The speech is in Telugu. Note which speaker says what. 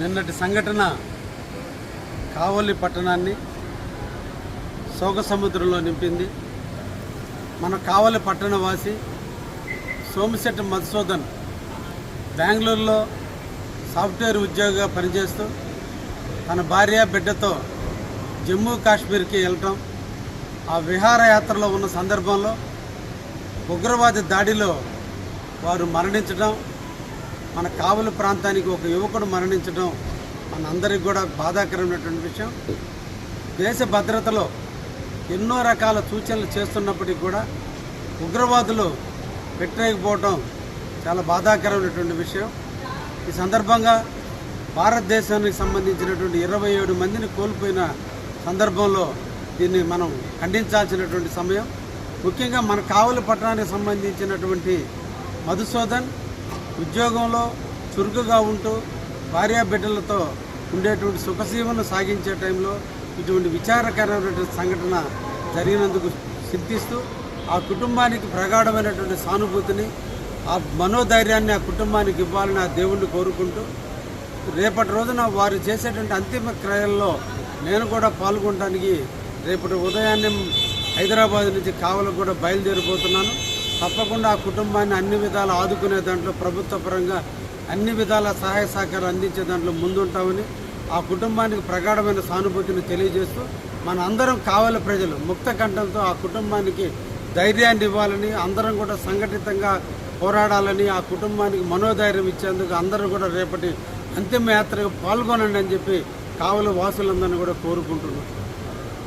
Speaker 1: నిన్నటి సంఘటన కావలి పట్టణాన్ని శోక సముద్రంలో నింపింది. మన కావలి పట్టణవాసి సోమశెట్టి మధుసూదన్ బెంగళూరులో సాఫ్ట్వేర్ ఉద్యోగిగా పనిచేస్తూ తన భార్య బిడ్డతో జమ్మూ కాశ్మీర్కి వెళ్ళటం ఆ విహారయాత్రలో ఉన్న సందర్భంలో ఉగ్రవాది దాడిలో వారు మరణించడం మన కావలి ప్రాంతానికి ఒక యువకుడు మరణించడం మన అందరికి కూడా బాధాకరమైనటువంటి విషయం. దేశ భద్రతలో ఎన్నో రకాల సూచనలు చేస్తున్నప్పటికీ కూడా ఉగ్రవాదులు పెట్టలేకపోవడం చాలా బాధాకరమైనటువంటి విషయం. ఈ సందర్భంగా భారతదేశానికి సంబంధించినటువంటి ఇరవై ఏడు మందిని కోల్పోయిన సందర్భంలో దీన్ని మనం ఖండించాల్సినటువంటి సమయం. ముఖ్యంగా మన కావలి పట్టణానికి సంబంధించినటువంటి మధుసూదన్ ఉద్యోగంలో చురుకుగా ఉంటూ భార్యా బిడ్డలతో ఉండేటువంటి సుఖజీవనం సాగించే టైంలో ఇటువంటి విచారకరమైనటువంటి సంఘటన జరిగినందుకు చింతిస్తూ ఆ కుటుంబానికి ప్రగాఢమైనటువంటి సానుభూతిని ఆ మనోధైర్యాన్ని ఆ కుటుంబానికి ఇవ్వాలని ఆ దేవుణ్ణి కోరుకుంటూ రేపటి రోజున వారు చేసేటువంటి అంతిమ క్రయల్లో నేను కూడా పాల్గొనడానికి రేపటి ఉదయాన్నే హైదరాబాద్ నుంచి కావలకు కూడా బయలుదేరిపోతున్నాను. తప్పకుండా ఆ కుటుంబాన్ని అన్ని విధాలు ఆదుకునే దాంట్లో ప్రభుత్వ పరంగా అన్ని విధాల సహాయ సహకారం అందించే దాంట్లో ముందుంటామని ఆ కుటుంబానికి ప్రగాఢమైన సానుభూతిని తెలియజేస్తూ మన అందరం కావాలి ప్రజలు ముక్త కంఠంతో ఆ కుటుంబానికి ధైర్యాన్ని ఇవ్వాలని అందరం కూడా సంఘటితంగా పోరాడాలని ఆ కుటుంబానికి మనోధైర్యం ఇచ్చేందుకు అందరూ కూడా రేపటి అంతిమయాత్రకు పాల్గొనండి అని చెప్పి కావలి వాసులందరినీ కూడా కోరుకుంటున్నాం.